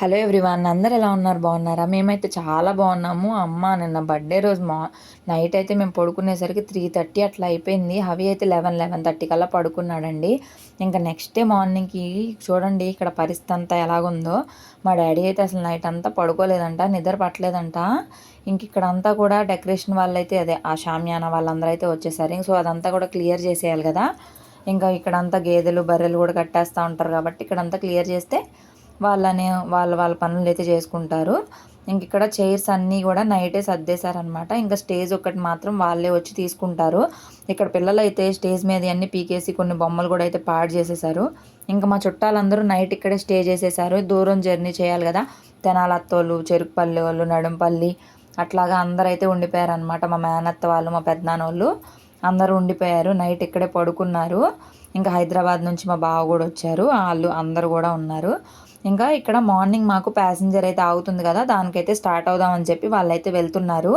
Hello everyone అందరు ఎలా ఉన్నారు? బాగున్నారా? మేమైతే చాలా బాగున్నాము. అమ్మ నిన్న బర్త్డే రోజు మా నైట్ అయితే మేము పడుకునేసరికి త్రీ థర్టీ అట్లా అయిపోయింది. హవి అయితే లెవెన్ లెవెన్ థర్టీ కల్లా పడుకున్నాడండి. ఇంకా నెక్స్ట్ డే మార్నింగ్కి చూడండి ఇక్కడ పరిస్థితి అంతా ఎలాగుందో. మా డాడీ అయితే అసలు నైట్ అంతా పడుకోలేదంట నిద్ర పట్టలేదంట. ఇంక ఇక్కడ అంతా కూడా డెకరేషన్ వాళ్ళైతే అదే ఆ షామ్యాన వాళ్ళందరూ అయితే వచ్చేసారు. సో అదంతా కూడా క్లియర్ చేసేయాలి కదా. ఇంకా ఇక్కడంతా గేదెలు బర్రెలు కూడా కట్టేస్తూ ఉంటారు కాబట్టి ఇక్కడంతా క్లియర్ చేస్తే వాళ్ళని వాళ్ళ వాళ్ళ పనులు అయితే చేసుకుంటారు. ఇంక ఇక్కడ చైర్స్ అన్నీ కూడా నైటే సర్దేశారనమాట ఇంకా స్టేజ్ ఒకటి మాత్రం వాళ్ళే వచ్చి తీసుకుంటారు. ఇక్కడ పిల్లలు అయితే స్టేజ్ మీద అన్ని పీకేసి కొన్ని బొమ్మలు కూడా అయితే పాడు చేసేసారు ఇంకా మా చుట్టాలందరూ నైట్ ఇక్కడే స్టే చేసేసారు దూరం జర్నీ చేయాలి కదా. తెనాల అత్తోళ్ళు చెరుకుపల్లి వాళ్ళు నడుంపల్లి అట్లాగా అందరూ అయితే ఉండిపోయారు అనమాట మా మేనత్త వాళ్ళు మా పెద్దనాన్నోళ్ళు అందరూ ఉండిపోయారు. నైట్ ఇక్కడే పడుకున్నారు. ఇంకా హైదరాబాద్ నుంచి మా బావ కూడా వచ్చారు. వాళ్ళు అందరూ కూడా ఉన్నారు. ఇంకా ఇక్కడ మార్నింగ్ మాకు ప్యాసింజర్ అయితే ఆగుతుంది కదా దానికైతే స్టార్ట్ అవుదామని చెప్పి వాళ్ళైతే వెళ్తున్నారు.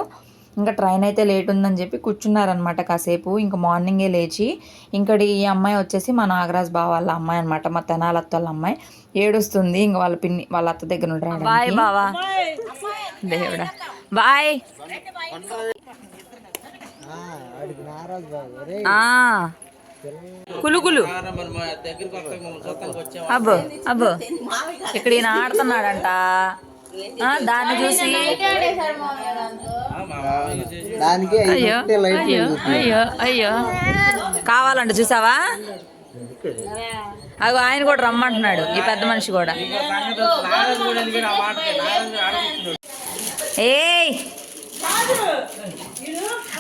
ఇంకా ట్రైన్ అయితే లేట్ ఉందని చెప్పి కూర్చున్నారనమాట కాసేపు. ఇంకా మార్నింగే లేచి ఇంకటి ఈ అమ్మాయి వచ్చేసి మా నాగరాజ్ బావ వాళ్ళ అమ్మాయి అనమాట మా తెనాలత్త వాళ్ళ అమ్మాయి. ఏడుస్తుంది ఇంకా వాళ్ళ పిన్ని వాళ్ళ అత్త దగ్గర ఉంటారు బాయ్ బావా. దేవుడా. బాయ్. కులుకులు అబ్బో అబ్బో. ఇక్కడ ఈయన ఆడుతున్నాడంట. ఆ, దాన్ని చూసి. అయ్యో అయ్యో అయ్యో అయ్యో. కావాలంట చూసావా? అగో ఆయన కూడా రమ్మంటున్నాడు ఈ పెద్ద మనిషి కూడా. ఏయ్!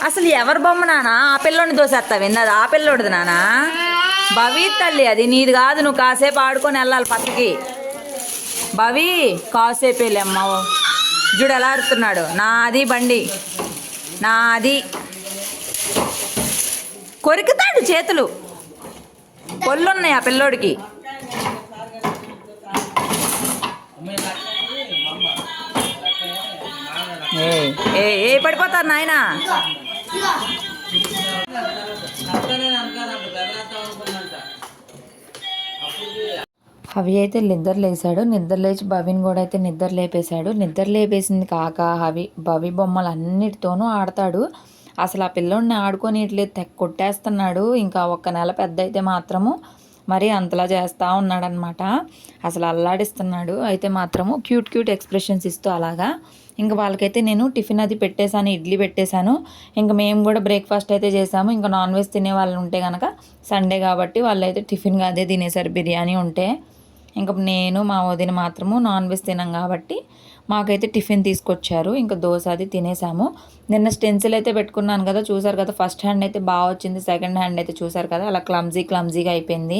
అసలు ఎవరు బొమ్మ నానా? ఆ పిల్లోని దోసేస్తావు విన్నది? ఆ పిల్లోడిది నానా? భవి తల్లి అది. నీది కాదు నువ్వు కాసేపు ఆడుకొని వెళ్ళాలి పక్కకి. భవి కాసేపు వెళ్ళి అమ్మ. చూడు ఎలా అరుతున్నాడు నాది బండి. నాది. కొరుకుతాడు చేతులు. కొల్లున్నాయి ఆ పిల్లోడికి. ఏ ఏ పడిపోతారు నాయనా? హవి అయితే నిద్ర లేసాడు. నిద్ర లేచి భవిని కూడా అయితే నిద్ర లేపేశాడు. నిద్ర లేపేసింది కాక హవి భవి బొమ్మలు అన్నిటితోనూ ఆడతాడు. అసలు ఆ పిల్లోడిని ఆడుకొని ఇట్లే కొట్టేస్తున్నాడు. ఇంకా ఒక్క నెల పెద్ద అయితే మాత్రము మరి అంతలా చేస్తూ ఉన్నాడనమాట అసలు అల్లాడిస్తున్నాడు. అయితే మాత్రము క్యూట్ క్యూట్ ఎక్స్ప్రెషన్స్ ఇస్తూ అలాగా ఇంకా వాళ్ళకైతే నేను టిఫిన్ అది పెట్టేశాను ఇడ్లీ పెట్టేశాను. ఇంకా మేము కూడా బ్రేక్ఫాస్ట్ అయితే చేసాము ఇంకా నాన్ వెజ్ తినే వాళ్ళు ఉంటే కనుక సండే కాబట్టి వాళ్ళైతే టిఫిన్గా అదే తినేసారు బిర్యానీ ఉంటే ఇంకా నేను మా వదిన మాత్రము నాన్ వెజ్ తినాం కాబట్టి మాకైతే టిఫిన్ తీసుకొచ్చారు. ఇంకా దోశ అది తినేసాము నిన్న స్టెన్సిల్ అయితే పెట్టుకున్నాను కదా చూసారు కదా ఫస్ట్ హ్యాండ్ అయితే బాగా వచ్చింది. సెకండ్ హ్యాండ్ అయితే చూసారు కదా అలా క్లమ్జీ క్లమ్జీగా అయిపోయింది.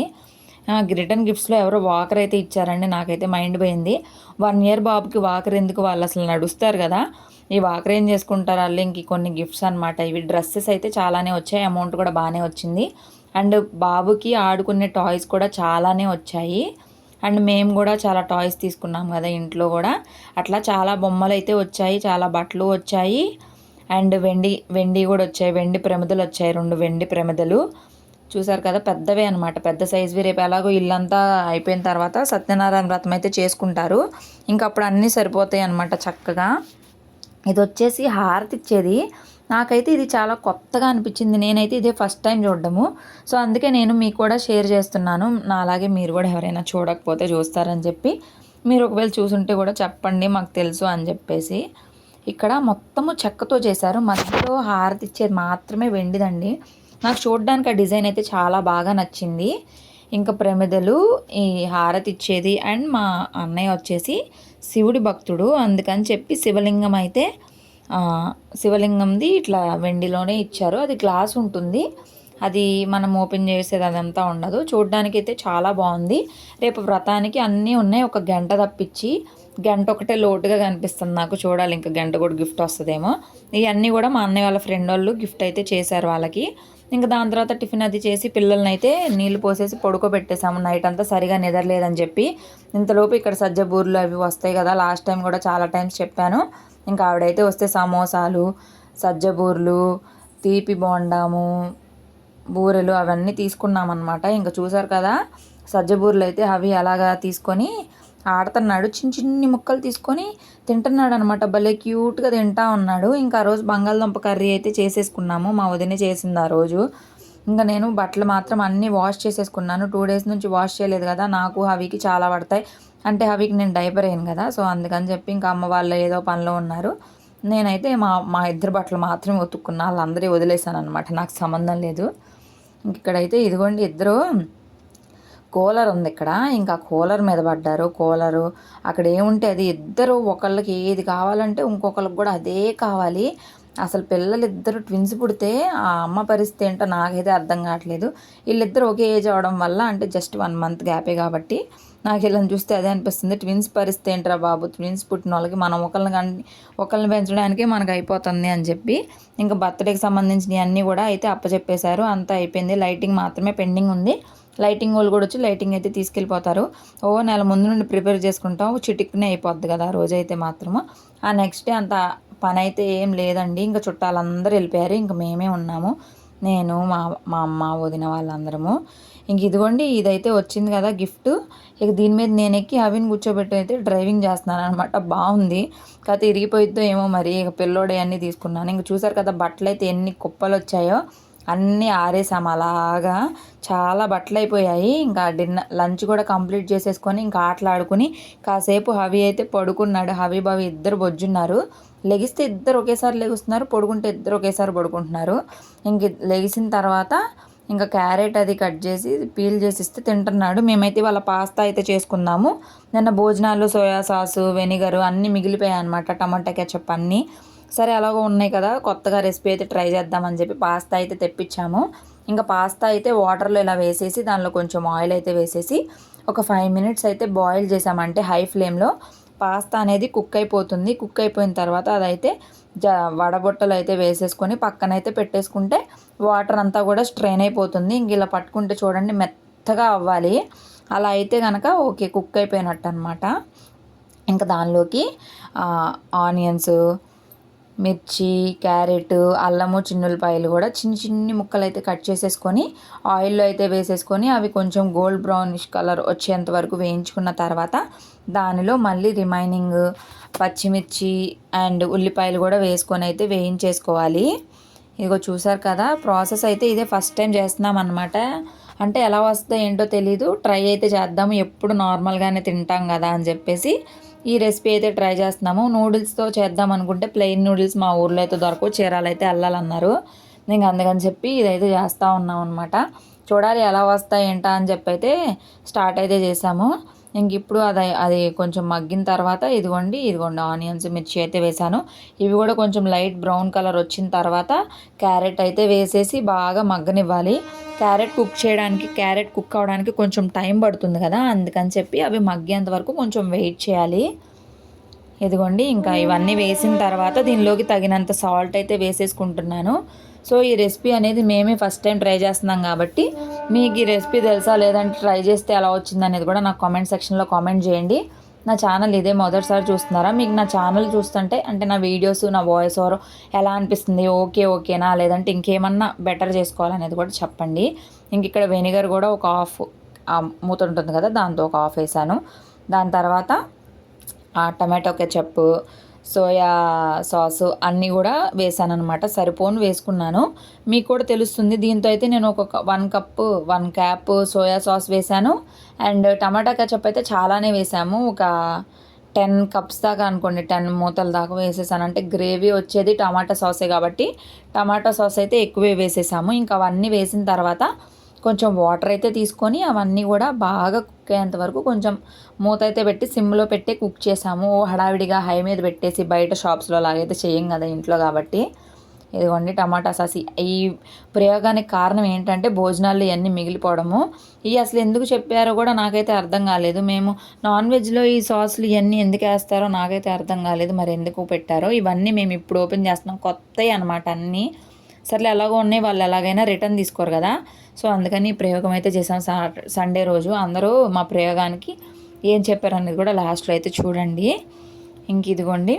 రిటర్న్ గిఫ్ట్స్లో ఎవరో వాకర్ అయితే ఇచ్చారండి నాకైతే మైండ్ పోయింది. వన్ ఇయర్ బాబుకి వాకర్ ఎందుకు వాళ్ళు అసలు నడుస్తారు కదా? ఈ వాకర్ ఏం చేసుకుంటారు వాళ్ళు? ఇంక కొన్ని గిఫ్ట్స్ అనమాట ఇవి డ్రెస్సెస్ అయితే చాలానే వచ్చాయి అమౌంట్ కూడా బాగానే వచ్చింది. అండ్ బాబుకి ఆడుకునే టాయ్స్ కూడా చాలానే వచ్చాయి. అండ్ మేము కూడా చాలా టాయ్స్ తీసుకున్నాం కదా ఇంట్లో కూడా. అట్లా చాలా బొమ్మలు అయితే వచ్చాయి చాలా బట్టలు వచ్చాయి. అండ్ వెండి వెండి కూడా వచ్చాయి వెండి ప్రమిదలు వచ్చాయి రెండు వెండి ప్రమిదలు. చూసారు కదా పెద్దవే అనమాట పెద్ద సైజువి. రేపు ఎలాగో ఇల్లంతా అయిపోయిన తర్వాత సత్యనారాయణ వ్రతం అయితే చేసుకుంటారు. ఇంకా అప్పుడు అన్నీ సరిపోతాయి అనమాట చక్కగా. ఇది వచ్చేసి హారతి ఇచ్చేది. నాకైతే ఇది చాలా కొత్తగా అనిపించింది. నేనైతే ఇదే ఫస్ట్ టైం చూడడము. సో అందుకే నేను మీకు కూడా షేర్ చేస్తున్నాను. నా అలాగే మీరు కూడా ఎవరైనా చూడకపోతే చూస్తారని చెప్పి. మీరు ఒకవేళ చూసుంటే కూడా చెప్పండి మాకు తెలుసు అని చెప్పేసి. ఇక్కడ మొత్తము చెక్కతో చేశారు. మధ్యలో హారతి ఇచ్చేది మాత్రమే వెండిదండి. నాకు చూడడానికి ఆ డిజైన్ అయితే చాలా బాగా నచ్చింది. ఇంకా ప్రమిదలు ఈ హారతి ఇచ్చేది అండ్ మా అన్నయ్య వచ్చేసి శివుడి భక్తుడు. అందుకని చెప్పి శివలింగం అయితే శివలింగంది ఇట్లా వెండిలోనే ఇచ్చారు. అది గ్లాస్ ఉంటుంది. అది మనం ఓపెన్ చేసేది అదంతా ఉండదు. చూడడానికి అయితే చాలా బాగుంది. రేపు వ్రతానికి అన్నీ ఉన్నాయి. ఒక గంట తప్పించి గంట ఒకటే లోటుగా కనిపిస్తుంది నాకు చూడాలి. ఇంకా గంట కూడా గిఫ్ట్ వస్తుందేమో. ఇవన్నీ కూడా మా అన్నయ్య వాళ్ళ ఫ్రెండ్ వాళ్ళు గిఫ్ట్ అయితే చేశారు వాళ్ళకి. ఇంకా దాని తర్వాత టిఫిన్ అది చేసి పిల్లల్ని అయితే నీళ్ళు పోసేసి పడుకోబెట్టేసాము. నైట్ అంతా సరిగా నిద్రలేదని చెప్పి ఇంతలోపు ఇక్కడ సజ్జ బూర్లు అవి వస్తాయి కదా లాస్ట్ టైం కూడా చాలా టైమ్స్ చెప్పాను. ఇంకా ఆవిడైతే వస్తే సమోసాలు సజ్జ బూర్లు తీపి బోండాము బూరెలు అవన్నీ తీసుకున్నాం అనమాట ఇంకా చూసారు కదా సజ్జ బూరెలు అయితే అవి అలాగా తీసుకొని ఆడుతున్నాడు. చిన్న చిన్ని ముక్కలు తీసుకొని తింటున్నాడు అనమాట భలే క్యూట్గా తింటా ఉన్నాడు. ఇంకా ఆ రోజు బంగాళదుంప కర్రీ అయితే చేసేసుకున్నాము. మా వదిన చేసింది ఆ రోజు. ఇంకా నేను బట్టలు మాత్రం అన్నీ వాష్ చేసేసుకున్నాను. టూ డేస్ నుంచి వాష్ చేయలేదు కదా. నాకు హవికి చాలా పడతాయి. అంటే హవికి నేను డైపర్ అయ్యాను కదా. సో అందుకని చెప్పి ఇంకా అమ్మ వాళ్ళు ఏదో పనిలో ఉన్నారు. నేనైతే మా మా ఇద్దరు బట్టలు మాత్రమే ఉతుక్కున్నా. వాళ్ళందరూ వదిలేసాను అనమాట నాకు సంబంధం లేదు. ఇక్కడైతే ఇదిగోండి ఇద్దరు కూలర్ ఉంది ఇక్కడ. ఇంకా కూలర్ మీద పడ్డారు. కూలరు అక్కడ ఏముంటే అది ఇద్దరు ఒకళ్ళకి ఏది కావాలంటే ఇంకొకరికి కూడా అదే కావాలి. అసలు పిల్లలు ఇద్దరు ట్విన్స్ పుడితే ఆ అమ్మ పరిస్థితి ఏంటో నాకైతే అర్థం కావట్లేదు. వీళ్ళిద్దరు ఒకే ఏజ్ అవడం వల్ల అంటే జస్ట్ వన్ మంత్ గ్యాపే కాబట్టి నాకు ఇలా చూస్తే అదే అనిపిస్తుంది. ట్విన్స్ పరిస్థితి ఏంట్రా బాబు? ట్విన్స్ పుట్టిన వాళ్ళకి మనం ఒకళ్ళని కానీ ఒకళ్ళని పెంచడానికి మనకు అయిపోతుంది అని చెప్పి ఇంకా బర్త్డేకి సంబంధించినవి అన్నీ కూడా అయితే అప్పచెప్పేశారు. అంతా అయిపోయింది. లైటింగ్ మాత్రమే పెండింగ్ ఉంది. లైటింగ్ వాళ్ళు కూడా వచ్చి లైటింగ్ అయితే తీసుకెళ్ళిపోతారు. ఓ నెల ముందు నుండి ప్రిపేర్ చేసుకుంటాం. చిటిక్నే అయిపోద్ది కదా ఆ రోజైతే మాత్రము. ఆ నెక్స్ట్ డే అంత పని అయితే ఏం లేదండి. ఇంకా చుట్టాలందరూ వెళ్ళిపోయారు. ఇంకా మేమే ఉన్నాము. నేను మా మా అమ్మ వదిన వాళ్ళందరము. ఇంక ఇదిగోండి ఇదైతే వచ్చింది కదా గిఫ్ట్. ఇక దీని మీద నేను ఎక్కి అవిని కూర్చోబెట్టి అయితే డ్రైవింగ్ చేస్తున్నాను అనమాట బాగుంది. కాకపోతే ఇరిగిపోయిద్దో ఏమో మరి. ఇక పిల్లోడే అన్నీ తీసుకున్నాను. ఇంక చూసారు కదా బట్టలు అయితే ఎన్ని కుప్పలు వచ్చాయో అన్నీ ఆరేసాము అలాగా. చాలా బట్టలు అయిపోయాయి. ఇంకా డిన్నర్ లంచ్ కూడా కంప్లీట్ చేసేసుకొని ఇంకా ఆటలాడుకుని కాసేపు హవి అయితే పడుకున్నాడు. హవి బావి ఇద్దరు బొజ్జున్నారు. లెగిస్తే ఇద్దరు ఒకేసారి లెగుస్తున్నారు. పడుకుంటే ఇద్దరు ఒకేసారి పడుకుంటున్నారు. ఇంక లెగిసిన తర్వాత ఇంకా క్యారెట్ అది కట్ చేసి పీల్ చేసి ఇస్తే తింటున్నాడు. మేమైతే వాళ్ళ పాస్తా అయితే చేసుకున్నాము నిన్న భోజనాలు సోయా సాసు వెనిగరు అన్నీ మిగిలిపోయాయి అనమాట టమాటా కెచప్ అన్నీ. సరే అలాగో ఉన్నాయి కదా కొత్తగా రెసిపీ అయితే ట్రై చేద్దామని చెప్పి పాస్తా అయితే తెప్పించాము. ఇంకా పాస్తా అయితే వాటర్లో ఇలా వేసేసి దానిలో కొంచెం ఆయిల్ అయితే వేసేసి ఒక ఫైవ్ మినిట్స్ అయితే బాయిల్ చేసామంటే హై ఫ్లేమ్లో పాస్తా అనేది కుక్ అయిపోతుంది. కుక్ అయిపోయిన తర్వాత అదైతే జ వడబొట్టలు అయితే వేసేసుకొని పక్కనైతే పెట్టేసుకుంటే వాటర్ అంతా కూడా స్ట్రెయిన్ అయిపోతుంది. ఇంక ఇలా పట్టుకుంటే చూడండి మెత్తగా అవ్వాలి. అలా అయితే కనుక ఓకే కుక్ అయిపోయినట్టు అనమాట ఇంకా దానిలోకి ఆనియన్స్ మిర్చి క్యారెట్ అల్లము చిన్నులపాయలు కూడా చిన్న చిన్ని ముక్కలు అయితే కట్ చేసేసుకొని ఆయిల్లో అయితే వేసేసుకొని అవి కొంచెం గోల్డ్ బ్రౌనిష్ కలర్ వచ్చేంత వరకు వేయించుకున్న తర్వాత దానిలో మళ్ళీ రిమైనింగ్ పచ్చిమిర్చి అండ్ ఉల్లిపాయలు కూడా వేసుకొని అయితే వేయించేసుకోవాలి. ఇదిగో చూసారు కదా ప్రాసెస్ అయితే ఇదే ఫస్ట్ టైం చేస్తున్నాం అనమాట అంటే ఎలా వస్తుందో ఏంటో తెలీదు. ట్రై అయితే చేద్దాము. ఎప్పుడు నార్మల్గానే తింటాం కదా అని చెప్పేసి ఈ రెసిపీ అయితే ట్రై చేస్తున్నాము. నూడిల్స్తో చేద్దాం అనుకుంటే ప్లెయిన్ నూడిల్స్ మా ఊర్లో అయితే దొరకవు. చీరాలు అయితే వెళ్ళాలన్నారు నేను అందుకని చెప్పి ఇదైతే చేస్తూ ఉన్నాం అనమాట చూడాలి ఎలా వస్తాయి ఏంటా అని చెప్పి అయితే స్టార్ట్ అయితే చేసాము. ఇంక ఇప్పుడు అది అది కొంచెం మగ్గిన తర్వాత ఇదిగోండి ఇదిగోండి ఆనియన్స్ మిర్చి అయితే వేసాను. ఇవి కూడా కొంచెం లైట్ బ్రౌన్ కలర్ వచ్చిన తర్వాత క్యారెట్ అయితే వేసేసి బాగా మగ్గనివ్వాలి. క్యారెట్ కుక్ చేయడానికి క్యారెట్ కుక్ అవడానికి కొంచెం టైం పడుతుంది కదా అందుకని చెప్పి అవి మగ్గేంత వరకు కొంచెం వెయిట్ చేయాలి. ఇదిగోండి ఇంకా ఇవన్నీ వేసిన తర్వాత దీనిలోకి తగినంత సాల్ట్ అయితే వేసేసుకుంటున్నాను. సో ఈ రెసిపీ అనేది మేమే ఫస్ట్ టైం ట్రై చేస్తున్నాం కాబట్టి మీకు ఈ రెసిపీ తెలుసా లేదంటే ట్రై చేస్తే ఎలా వచ్చింది అనేది కూడా నాకు కామెంట్ సెక్షన్లో కామెంట్ చేయండి. నా ఛానల్ ఇదే మొదటిసారి చూస్తున్నారా? మీకు నా ఛానల్ చూస్తుంటే అంటే నా వీడియోస్ నా వాయిస్ ఓవర్ ఎలా అనిపిస్తుంది? ఓకే ఓకేనా? లేదంటే ఇంకేమన్నా బెటర్ చేసుకోవాలనేది కూడా చెప్పండి. ఇంక ఇక్కడ వెనిగర్ కూడా ఒక హాఫ్ మూత ఉంటుంది కదా దాంతో ఒక హాఫ్ వేసాను. దాని తర్వాత టమాటో కెచప్ సోయా సాస్ అన్నీ కూడా వేసాను అనమాట సరిపోను వేసుకున్నాను. మీకు కూడా తెలుస్తుంది దీంతో అయితే నేను ఒక one cup one cap soya sauce వేసాను. అండ్ టమాటా కచప్ అయితే చాలానే వేసాము. ఒక టెన్ కప్స్ దాకా అనుకోండి టెన్ మూతల దాకా వేసేసాను. అంటే గ్రేవీ వచ్చేది టమాటా సాసే కాబట్టి టమాటా సాస్ అయితే ఎక్కువే వేసేసాము. ఇంకా అవన్నీ వేసిన తర్వాత కొంచెం వాటర్ అయితే తీసుకొని అవన్నీ కూడా బాగా కుక్ అయ్యేంత వరకు కొంచెం మూత అయితే పెట్టి సిమ్లో పెట్టి కుక్ చేసాము హడావిడిగా హై మీద పెట్టేసి బయట షాప్స్లో లాగైతే చేయం కదా ఇంట్లో కాబట్టి. ఇదిగోండి టమాటా సాసి. ఈ ప్రయోగానికి కారణం ఏంటంటే భోజనాలు ఇవన్నీ మిగిలిపోవడము. ఇవి అసలు ఎందుకు చెప్పారో కూడా నాకైతే అర్థం కాలేదు. మేము నాన్ వెజ్లో ఈ సాస్లు ఇవన్నీ ఎందుకు వేస్తారో నాకైతే అర్థం కాలేదు. మరి ఎందుకు పెట్టారో? ఇవన్నీ మేము ఇప్పుడు ఓపెన్ చేస్తున్నాం. కొత్తవి అనమాట అన్నీ. సర్లే ఎలాగో ఉన్నాయి వాళ్ళు ఎలాగైనా రిటర్న్ తీసుకోరు కదా. సో అందుకని ప్రయోగం అయితే చేసాం సండే రోజు అందరూ మా ప్రయోగానికి ఏం చెప్పారు అనేది కూడా లాస్ట్లో అయితే చూడండి. ఇంక ఇదిగోండి.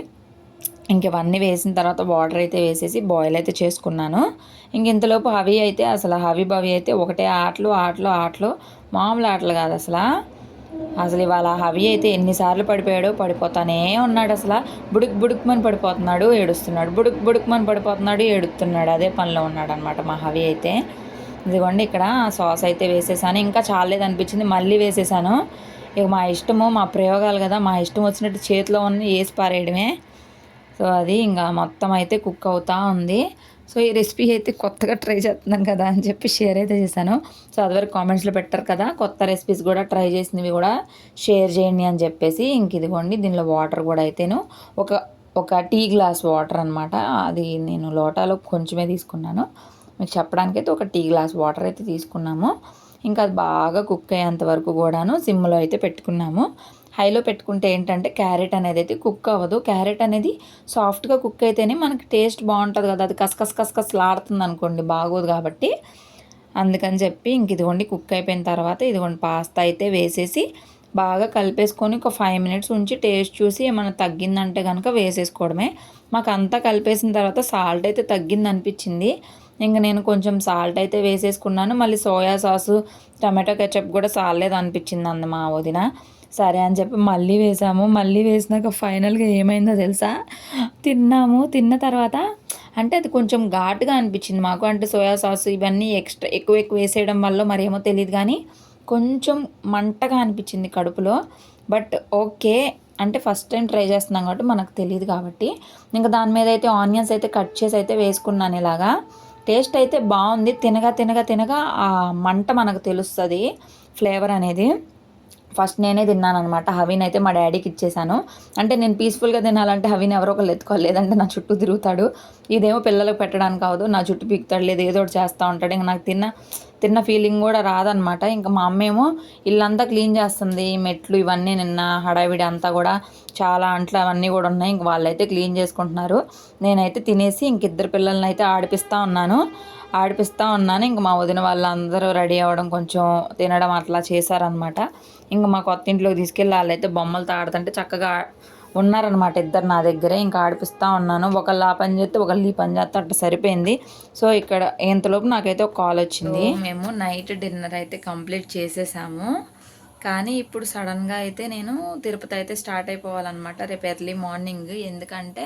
ఇంక ఇవన్నీ వేసిన తర్వాత వాటర్ అయితే వేసేసి బాయిల్ అయితే చేసుకున్నాను. ఇంక ఇంతలోపు హవి అయితే అసలు హవి భవి అయితే ఒకటే ఆటలు ఆటలు ఆటలు. మామూలు ఆటలు కాదు అసలు. అసలు ఇవాళ హవి అయితే ఎన్నిసార్లు పడిపోయాడో పడిపోతానే ఉన్నాడు అసలు. బుడుక్ బుడుక్మని పడిపోతున్నాడు ఏడుస్తున్నాడు. బుడుక్ బుడుక్మని పడిపోతున్నాడు ఏడుస్తున్నాడు అదే పనిలో ఉన్నాడు అనమాట మా హవి అయితే. ఇదిగోండి ఇక్కడ సాస్ అయితే వేసేసాను. ఇంకా చాలేదు అనిపించింది మళ్ళీ వేసేసాను. ఇక మా ఇష్టము మా ప్రయోగాలు కదా మా ఇష్టం వచ్చినట్టు చేతిలో ఉన్న వేసి పారేయడమే. సో అది ఇంకా మొత్తం అయితే కుక్ అవుతూ ఉంది. సో ఈ రెసిపీ అయితే కొత్తగా ట్రై చేస్తున్నాను కదా అని చెప్పి షేర్ అయితే చేశాను. సో అదివరకు కామెంట్స్లో పెట్టారు కదా కొత్త రెసిపీస్ కూడా ట్రై చేసినవి కూడా షేర్ చేయండి అని చెప్పేసి ఇంక ఇదిగోండి దీనిలో వాటర్ కూడా అయితేను ఒక ఒక టీ గ్లాస్ వాటర్ అనమాట అది నేను లోటాలో కొంచెమే తీసుకున్నాను. మీకు చెప్పడానికి అయితే ఒక టీ గ్లాస్ వాటర్ అయితే తీసుకున్నాము. ఇంకా అది బాగా కుక్ అయ్యేంత వరకు కూడాను సిమ్లో అయితే పెట్టుకున్నాము. హైలో పెట్టుకుంటే ఏంటంటే క్యారెట్ అనేది అయితే కుక్ అవ్వదు. క్యారెట్ అనేది సాఫ్ట్గా కుక్ అయితేనే మనకి టేస్ట్ బాగుంటుంది కదా. అది కసకస్ కసకస్ లాడుతుంది అనుకోండి బాగోదు కాబట్టి. అందుకని చెప్పి ఇంక ఇదిగోండి కుక్ అయిపోయిన తర్వాత ఇదిగోండి పాస్తా అయితే వేసేసి బాగా కలిపేసుకొని ఒక ఫైవ్ మినిట్స్ ఉంచి టేస్ట్ చూసి ఏమైనా తగ్గిందంటే కనుక వేసేసుకోవడమే. మాకు అంతా కలిపేసిన తర్వాత సాల్ట్ అయితే తగ్గింది అనిపించింది. ఇంకా నేను కొంచెం సాల్ట్ అయితే వేసేసుకున్నాను. మళ్ళీ సోయా సాసు టమాటో కెచప్ కూడా సాలేదు అనిపించింది అంద మా వదిన. సరే అని చెప్పి మళ్ళీ వేసాము. మళ్ళీ వేసినాక ఫైనల్గా ఏమైందో తెలుసా? తిన్నాము. తిన్న తర్వాత అంటే అది కొంచెం ఘాటుగా అనిపించింది మాకు. అంటే సోయా సాస్ ఇవన్నీ ఎక్స్ట్రా ఎక్కువ ఎక్కువ వేసేయడం వల్ల మరేమో తెలియదు కానీ కొంచెం మంటగా అనిపించింది కడుపులో. But okay. అంటే ఫస్ట్ టైం ట్రై చేస్తున్నాం కాబట్టి మనకు తెలియదు కాబట్టి. ఇంకా దాని మీద అయితే ఆనియన్స్ అయితే కట్ చేసి అయితే వేసుకున్నాను ఇలాగా. టేస్ట్ అయితే బాగుంది. తినగా తినగా తినగా ఆ మంట మనకు తెలుస్తుంది. ఫ్లేవర్ అనేది. ఫస్ట్ నేనే తిన్నాను అనమాట హవీన్ అయితే మా డాడీకి ఇచ్చేసాను. అంటే నేను పీస్ఫుల్గా తినాలంటే హవీన్ ఎవరో ఒకళ్ళు ఎత్తుకోవాలి లేదంటే నా చుట్టూ తిరుగుతాడు. ఇదేమో పిల్లలకు పెట్టడానికి కావదు నా చుట్టూ పీకుతాడు లేదు ఏదో ఒకటి చేస్తూ ఉంటాడు. ఇంకా నాకు తిన్న తిన్న ఫీలింగ్ కూడా రాదనమాట ఇంకా మా అమ్మ ఏమో ఇల్లంతా క్లీన్ చేస్తుంది మెట్లు ఇవన్నీ నిన్న హడావిడి అంతా కూడా చాలా అంట్లు అవన్నీ కూడా ఉన్నాయి. ఇంక వాళ్ళైతే క్లీన్ చేసుకుంటున్నారు. నేనైతే తినేసి ఇంక ఇద్దరు పిల్లల్ని అయితే ఆడిపిస్తూ ఉన్నాను. ఆడిపిస్తూ ఉన్నాను. ఇంక మా వదిన వాళ్ళందరూ రెడీ అవ్వడం కొంచెం తినడం అట్లా చేశారనమాట ఇంక మా కొత్త ఇంట్లోకి తీసుకెళ్ళి వాళ్ళైతే బొమ్మలతో ఆడుతుంటే చక్కగా ఉన్నారనమాట ఇద్దరు నా దగ్గరే. ఇంకా ఆడిపిస్తూ ఉన్నాను. ఒకళ్ళు ఆ పని చేస్తే ఒకళ్ళు ఈ పని చేస్తే అట్లా సరిపోయింది. సో ఇక్కడ ఇంతలోపు నాకైతే ఒక కాల్ వచ్చింది. మేము నైట్ డిన్నర్ అయితే కంప్లీట్ చేసేసాము. కానీ ఇప్పుడు సడన్గా అయితే నేను తిరుపతి అయితే స్టార్ట్ అయిపోవాలన్నమాట. రేపు ఎర్లీ మార్నింగ్. ఎందుకంటే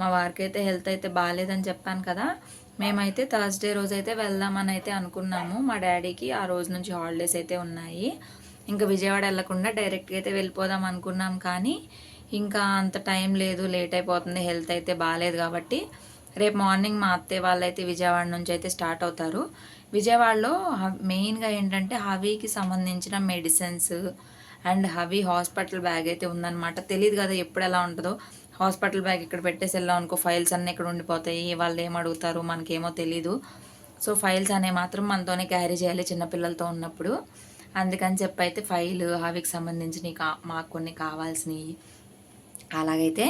మా వారికి అయితే హెల్త్ అయితే బాగాలేదని చెప్పాను కదా. మేమైతే థర్స్డే రోజు అయితే వెళ్దామని అయితే అనుకున్నాము. మా డాడీకి ఆ రోజు నుంచి హాలిడేస్ అయితే ఉన్నాయి. ఇంకా విజయవాడ వెళ్ళకుండా డైరెక్ట్గా అయితే వెళ్ళిపోదాం అనుకున్నాం కానీ ఇంకా అంత టైం లేదు లేట్ అయిపోతుంది హెల్త్ అయితే బాగాలేదు కాబట్టి రేపు మార్నింగ్ మా అత్తయ్య వాళ్ళైతే విజయవాడ నుంచి అయితే స్టార్ట్ అవుతారు. విజయవాడలో మెయిన్గా ఏంటంటే హవీకి సంబంధించిన medicines and Havi hospital bag అయితే ఉందన్నమాట. తెలియదు కదా ఎప్పుడు ఎలా ఉంటుందో. హాస్పిటల్ బ్యాగ్ ఇక్కడ పెట్టేసి వెళ్ళాం అనుకో ఫైల్స్ అన్నీ ఇక్కడ ఉండిపోతాయి. వాళ్ళు ఏం అడుగుతారు మనకేమో తెలీదు. సో ఫైల్స్ అనే మాత్రం మనతోనే క్యారీ చేయాలి చిన్నపిల్లలతో ఉన్నప్పుడు. అందుకని చెప్పి అయితే ఫైల్ అవికి సంబంధించినవి కా మాకు కొన్ని కావాల్సినవి అలాగైతే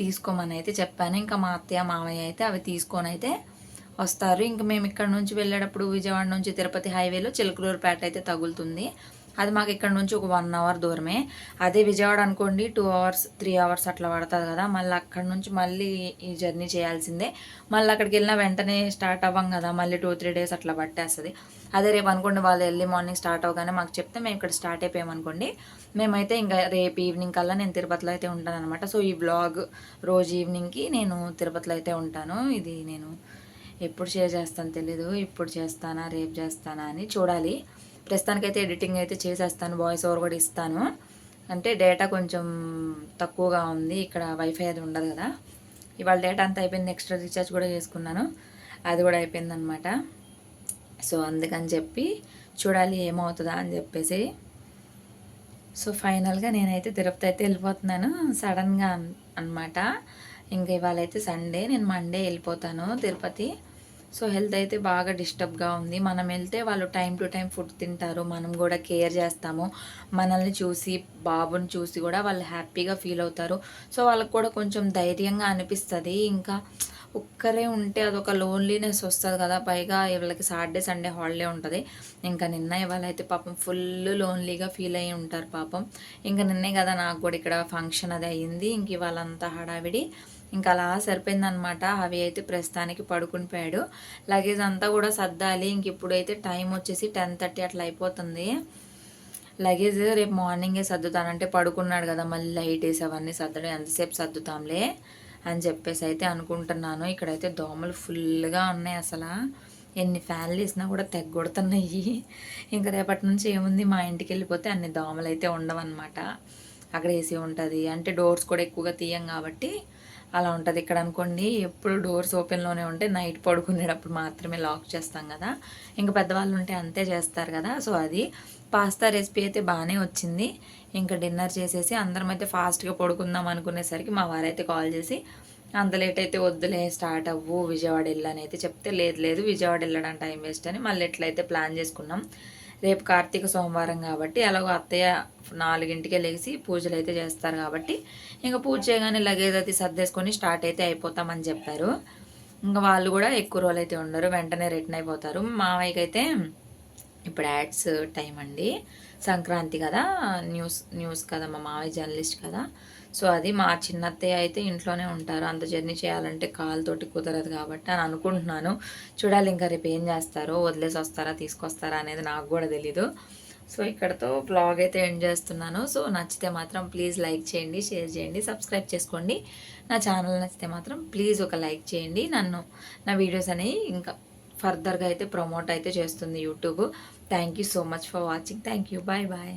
తీసుకోమని అయితే చెప్పాను. ఇంకా మా అత్తయ్య మామయ్య అయితే అవి తీసుకొని అయితే వస్తారు. ఇంకా మేము ఇక్కడ నుంచి వెళ్ళేటప్పుడు విజయవాడ నుంచి తిరుపతి హైవేలో చిలకలూరుపేట అయితే తగులుతుంది. అది మాకు ఇక్కడ నుంచి ఒక వన్ అవర్ దూరమే. అదే విజయవాడ అనుకోండి టూ అవర్స్ త్రీ అవర్స్ అట్లా పడుతుంది కదా. మళ్ళీ అక్కడ నుంచి మళ్ళీ ఈ జర్నీ చేయాల్సిందే. మళ్ళీ అక్కడికి వెళ్ళిన వెంటనే స్టార్ట్ అవ్వం కదా. మళ్ళీ టూ త్రీ డేస్ అట్లా పట్టేస్తుంది. అదే రేపు అనుకోండి వాళ్ళు ఎర్లీ మార్నింగ్ స్టార్ట్ అవగానే మాకు చెప్తే మేము ఇక్కడ స్టార్ట్ అయిపోయామనుకోండి మేమైతే ఇంకా రేపు ఈవినింగ్ కల్లా నేను తిరుపతిలో అయితే ఉంటాను అనమాట సో ఈ బ్లాగ్ రోజు ఈవినింగ్కి నేను తిరుపతిలో అయితే ఉంటాను. ఇది నేను ఎప్పుడు షేర్ చేస్తాను తెలీదు ఇప్పుడు చేస్తానా రేపు చేస్తానా అని చూడాలి. ప్రస్తుతానికైతే ఎడిటింగ్ అయితే చేసేస్తాను వాయిస్ ఓవర్ కూడా ఇస్తాను. అంటే డేటా కొంచెం తక్కువగా ఉంది ఇక్కడ వైఫై అది ఉండదు కదా. ఇవాళ డేటా అంతా అయిపోయింది ఎక్స్ట్రా రీఛార్జ్ కూడా చేసుకున్నాను. అది కూడా అయిపోయింది అనమాట సో అందుకని చెప్పి చూడాలి ఏమవుతుందా అని చెప్పేసి. సో ఫైనల్గా నేనైతే తిరుపతి అయితే వెళ్ళిపోతున్నాను సడన్గా అనమాట ఇంకా ఇవాళ అయితే సండే నేను మండే వెళ్ళిపోతాను తిరుపతి. సో హెల్త్ అయితే బాగా డిస్టర్బ్గా ఉంది. మనం వెళ్తే వాళ్ళు టైం టు టైం ఫుడ్ తింటారు మనం కూడా కేర్ చేస్తాము. మనల్ని చూసి బాబుని చూసి కూడా వాళ్ళు హ్యాపీగా ఫీల్ అవుతారు. సో వాళ్ళకి కూడా కొంచెం ధైర్యంగా అనిపిస్తుంది. ఇంకా ఒక్కరే ఉంటే అదొక లోన్లీనెస్ వస్తుంది కదా. పైగా వీళ్ళకి సాటర్డే సండే హాలిడే ఉంటుంది. ఇంకా నిన్న ఇవాళ అయితే పాపం ఫుల్ లోన్లీగా ఫీల్ అయ్యి ఉంటారు పాపం. ఇంకా నిన్నే కదా నాకు కూడా ఇక్కడ ఫంక్షన్ అది అయ్యింది ఇంక ఇవాళంతా హడావిడి. ఇంకా అలా సరిపోయిందనమాట అవి అయితే ప్రస్తుతానికి పడుకుని పోయాడు. లగేజ్ అంతా కూడా సర్దాలి. ఇంక ఇప్పుడైతే టైం వచ్చేసి టెన్ థర్టీ అట్లా అయిపోతుంది. లగేజ్ రేపు మార్నింగే సర్దుతానంటే పడుకున్నాడు కదా. మళ్ళీ లైట్ వేసి అవన్నీ సర్దడం. ఎంతసేపు సర్దుతాంలే? అని చెప్పేసి అయితే అనుకుంటున్నాను. ఇక్కడైతే దోమలు ఫుల్గా ఉన్నాయి అసలు. ఎన్ని ఫ్యాన్లు వేసినా కూడా తెగ్గొడుతున్నాయి ఇంకా రేపటి నుంచి ఏముంది? మా ఇంటికి వెళ్ళిపోతే అన్ని దోమలు అయితే ఉండవన్నమాట. అక్కడ ఏసీ ఉంటుంది. అంటే డోర్స్ కూడా ఎక్కువగా తీయం కాబట్టి అలా ఉంటుంది. ఇక్కడ అనుకోండి ఎప్పుడు డోర్స్ ఓపెన్లోనే ఉంటే నైట్ పడుకునేటప్పుడు మాత్రమే లాక్ చేస్తాం కదా. ఇంకా పెద్దవాళ్ళు ఉంటే అంతే చేస్తారు కదా. సో అది పాస్తా రెసిపీ అయితే బాగానే వచ్చింది. ఇంకా డిన్నర్ చేసేసి అందరం అయితే ఫాస్ట్గా పడుకుందాం అనుకునేసరికి మా వారైతే కాల్ చేసి అంత లేట్ అయితే వద్దులే స్టార్ట్ అవ్వు విజయవాడ వెళ్ళని అయితే చెప్తే లేదు లేదు విజయవాడ వెళ్ళడం టైం వేస్ట్ అని మళ్ళీ ఎట్లయితే ప్లాన్ చేసుకున్నాం. రేపు కార్తీక సోమవారం కాబట్టి అలాగో అత్తయ్య నాలుగింటికే లేచి పూజలు అయితే చేస్తారు కాబట్టి ఇంకా పూజ చేయగానే లగేజ్ అయితే సర్దేసుకొని స్టార్ట్ అయితే అయిపోతామని చెప్పారు. ఇంకా వాళ్ళు కూడా ఎక్కువ రోజులు అయితే ఉండరు వెంటనే రిటర్న్ అయిపోతారు. మావయ్యకైతే అయితే ఇప్పుడు యాడ్స్ టైం అండి. సంక్రాంతి కదా న్యూస్ న్యూస్ కదా మా మావయ్య జర్నలిస్ట్ కదా. సో అది మా చిన్నత్తయ్య అయితే ఇంట్లోనే ఉంటారు. అంత జర్నీ చేయాలంటే కాలుతోటి కుదరదు కాబట్టి అని అనుకుంటున్నాను. చూడాలి ఇంకా రేపు ఏం చేస్తారో వదిలేసి వస్తారా తీసుకొస్తారా అనేది నాకు కూడా తెలీదు. సో ఇక్కడతో బ్లాగ్ అయితే ఎండ్ చేస్తున్నాను. సో నచ్చితే మాత్రం ప్లీజ్ లైక్ చేయండి షేర్ చేయండి సబ్స్క్రైబ్ చేసుకోండి. నా ఛానల్ నచ్చితే మాత్రం ప్లీజ్ ఒక లైక్ చేయండి. నన్ను నా వీడియోస్ అనేవి ఇంకా ఫర్దర్గా అయితే ప్రమోట్ అయితే చేస్తుంది YouTube thank you so much for watching thank you bye bye